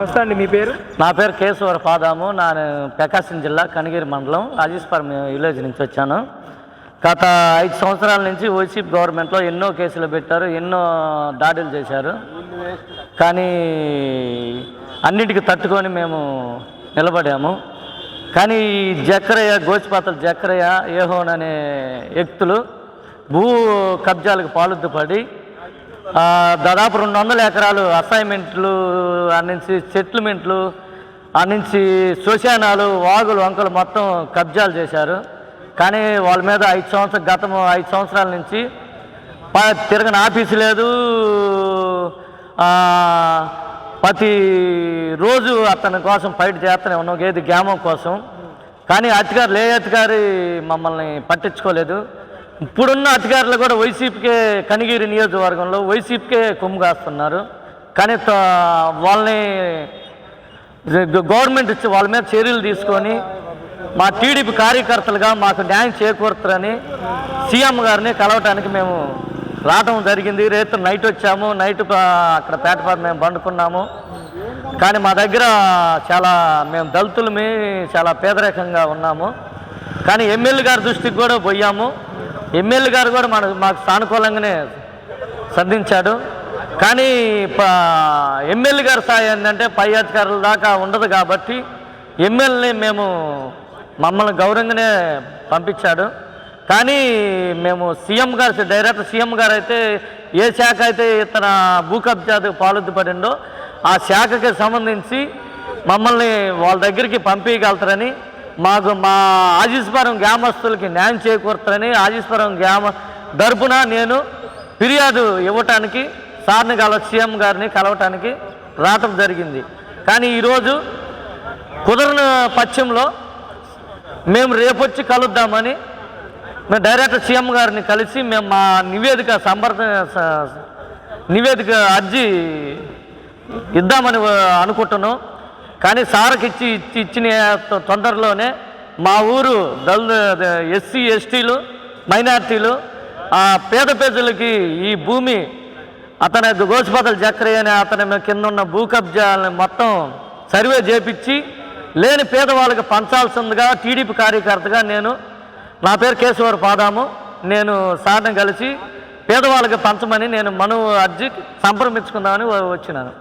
నమస్తే అండి మీ పేరు? నా పేరు కేశవర పాదాము. నేను ప్రకాశం జిల్లా కనిగిరి మండలం రాజేశ్వరం విలేజ్ నుంచి వచ్చాను. గత ఐదు సంవత్సరాల నుంచి ఓసీ గవర్నమెంట్లో ఎన్నో కేసులు పెట్టారు ఎన్నో దాడులు చేశారు. కానీ అన్నిటికీ తట్టుకొని మేము నిలబడాము. కానీ ఈ జక్రయ్య గోచిపాతల జక్రయ్య ఏహోన్ అనే వ్యక్తులు భూ కబ్జాలకు పాలుద్దుపడి దాదాపు రెండు వందల ఎకరాలు అసైన్మెంట్లు నుంచి సెటిల్మెంట్లు నుంచి శ్మశానాలు వాగులు వంకలు మొత్తం కబ్జాలు చేశారు. కానీ వాళ్ళ మీద ఐదు సంవత్సరం గతం ఐదు సంవత్సరాల నుంచి ప- తిరగని ఆఫీసు లేదు. ప్రతి రోజు అతని కోసం ఫైట్ చేస్తూనే ఉన్నాం ఏది గ్యామం కోసం. కానీ అధికారులు ఏ అధికారి మమ్మల్ని పట్టించుకోలేదు. ఇప్పుడున్న అధికారులు కూడా వైసీపీకే కనిగిరి నియోజకవర్గంలో వైసీపీకే కొమ్ము కాస్తున్నారు కానీ త- వాళ్ళని గవర్నమెంట్ ఇచ్చి వాళ్ళ మీద చర్యలు తీసుకొని మా టీడీపీ కార్యకర్తలుగా మాకు న్యాయం చేకూరుతారని సీఎం గారిని కలవటానికి మేము రావడం జరిగింది. రేపు నైట్ వచ్చాము. నైట్ అక్కడ పేటపాట మేము పండుకున్నాము. కానీ మా దగ్గర చాలా మేము దళితులమే చాలా పేదరికంగా ఉన్నాము. కానీ ఎమ్మెల్యే గారి దృష్టికి కూడా పోయాము. ఎమ్మెల్యే గారు కూడా మన మాకు సానుకూలంగానే సంధించాడు. కానీ ప- ఎమ్మెల్యే గారి స్థాయి ఏంటంటే పై అధికారుల దాకా ఉండదు కాబట్టి ఎమ్మెల్యేని మేము మమ్మల్ని గౌరవంగానే పంపించాడు. కానీ మేము సీఎం గారు డైరెక్ట్ సీఎం గారు అయితే ఏ శాఖ అయితే ఇతన భూ కబ్జాకు పాలొద్దు పడిండో ఆ శాఖకి సంబంధించి మమ్మల్ని వాళ్ళ దగ్గరికి పంపించగలుగుతారని మాకు మా ఆజీస్వరం గ్రామస్తులకి న్యాయం చేకూరుతారని ఆజీస్వరం గ్రామ తరపున నేను ఫిర్యాదు ఇవ్వటానికి సార్ని కల సీఎం గారిని కలవటానికి రావటం జరిగింది. కానీ ఈరోజు కుదరని పక్షంలో మేము రేపొచ్చి కలుద్దామని మేము డైరెక్ట్ సీఎం గారిని కలిసి మేము మా నివేదిక సంబర్ధ నివేదిక అర్జీ ఇద్దామని అనుకుంటున్నాం. కానీ సార్కి ఇచ్చి ఇచ్చి ఇచ్చిన తొందరలోనే మా ఊరు దళ ఎస్సీ ఎస్టీలు మైనార్టీలు ఆ పేద ప్రజలకి ఈ భూమి అతని గోసిపతల చక్రయ్య అనే అతని కింద ఉన్న భూ కబ్జాలని మొత్తం సర్వే చేపించి లేని పేదవాళ్ళకి పంచాల్సిందిగా టీడీపీ కార్యకర్తగా నేను నా పేరు కేశవర్ పాదాము నేను సార్ని కలిసి పేదవాళ్ళకి పంచమని నేను మను అర్జీ సంప్రమించుకుందామని వచ్చినాను.